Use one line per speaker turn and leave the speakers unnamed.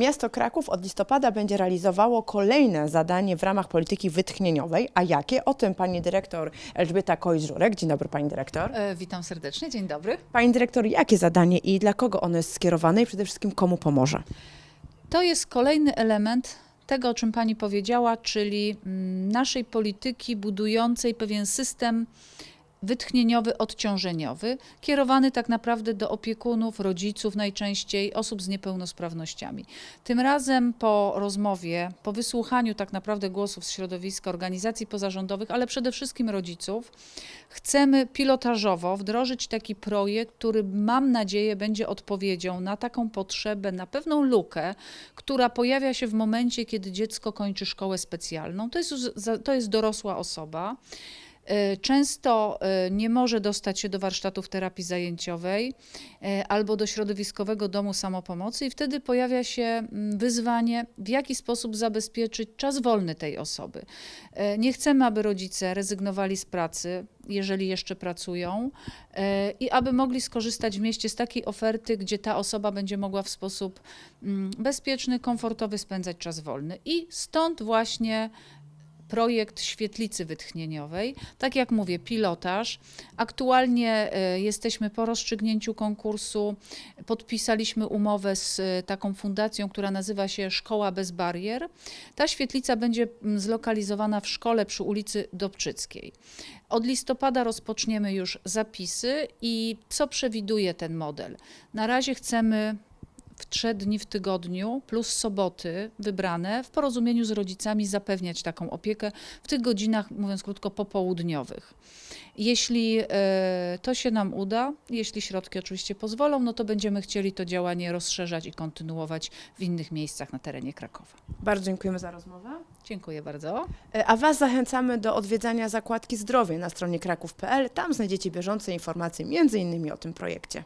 Miasto Kraków od listopada będzie realizowało kolejne zadanie w ramach polityki wytchnieniowej. A jakie? O tym pani dyrektor Elżbieta Kojżurek. Dzień dobry pani dyrektor.
E, Witam serdecznie, dzień dobry.
Pani dyrektor, jakie zadanie i dla kogo ono jest skierowane i przede wszystkim komu pomoże?
To jest kolejny element tego, o czym Pani powiedziała, czyli mm, naszej polityki budującej pewien system wytchnieniowy, odciążeniowy, kierowany tak naprawdę do opiekunów, rodziców najczęściej, osób z niepełnosprawnościami. Tym razem po rozmowie, po wysłuchaniu tak naprawdę głosów z środowiska organizacji pozarządowych, ale przede wszystkim rodziców, chcemy pilotażowo wdrożyć taki projekt, który mam nadzieję będzie odpowiedzią na taką potrzebę, na pewną lukę, która pojawia się w momencie, kiedy dziecko kończy szkołę specjalną. To jest, to jest dorosła osoba. E, Często e, nie może dostać się do warsztatów terapii zajęciowej e, albo do środowiskowego domu samopomocy, i wtedy pojawia się mm, wyzwanie, w jaki sposób zabezpieczyć czas wolny tej osoby. Nie chcemy, aby rodzice rezygnowali z pracy, jeżeli jeszcze pracują, i aby mogli skorzystać w mieście z takiej oferty, gdzie ta osoba będzie mogła w sposób mm, bezpieczny, komfortowy spędzać czas wolny. I stąd właśnie projekt świetlicy wytchnieniowej. Tak jak mówię, pilotaż. Aktualnie e, jesteśmy po rozstrzygnięciu konkursu. Podpisaliśmy umowę z e, taką fundacją, która nazywa się Szkoła bez barier. Ta świetlica będzie zlokalizowana w szkole przy ulicy Dobczyckiej. Od listopada rozpoczniemy już zapisy i co przewiduje ten model? Na razie chcemy w trzy dni w tygodniu plus soboty wybrane w porozumieniu z rodzicami zapewniać taką opiekę w tych godzinach, mówiąc krótko, popołudniowych. Jeśli e, to się nam uda, jeśli środki oczywiście pozwolą, no to będziemy chcieli to działanie rozszerzać i kontynuować w innych miejscach na terenie Krakowa.
Bardzo dziękujemy za rozmowę.
Dziękuję bardzo.
E, A Was zachęcamy do odwiedzania zakładki zdrowie na stronie kraków.pl. Tam znajdziecie bieżące informacje między innymi o tym projekcie.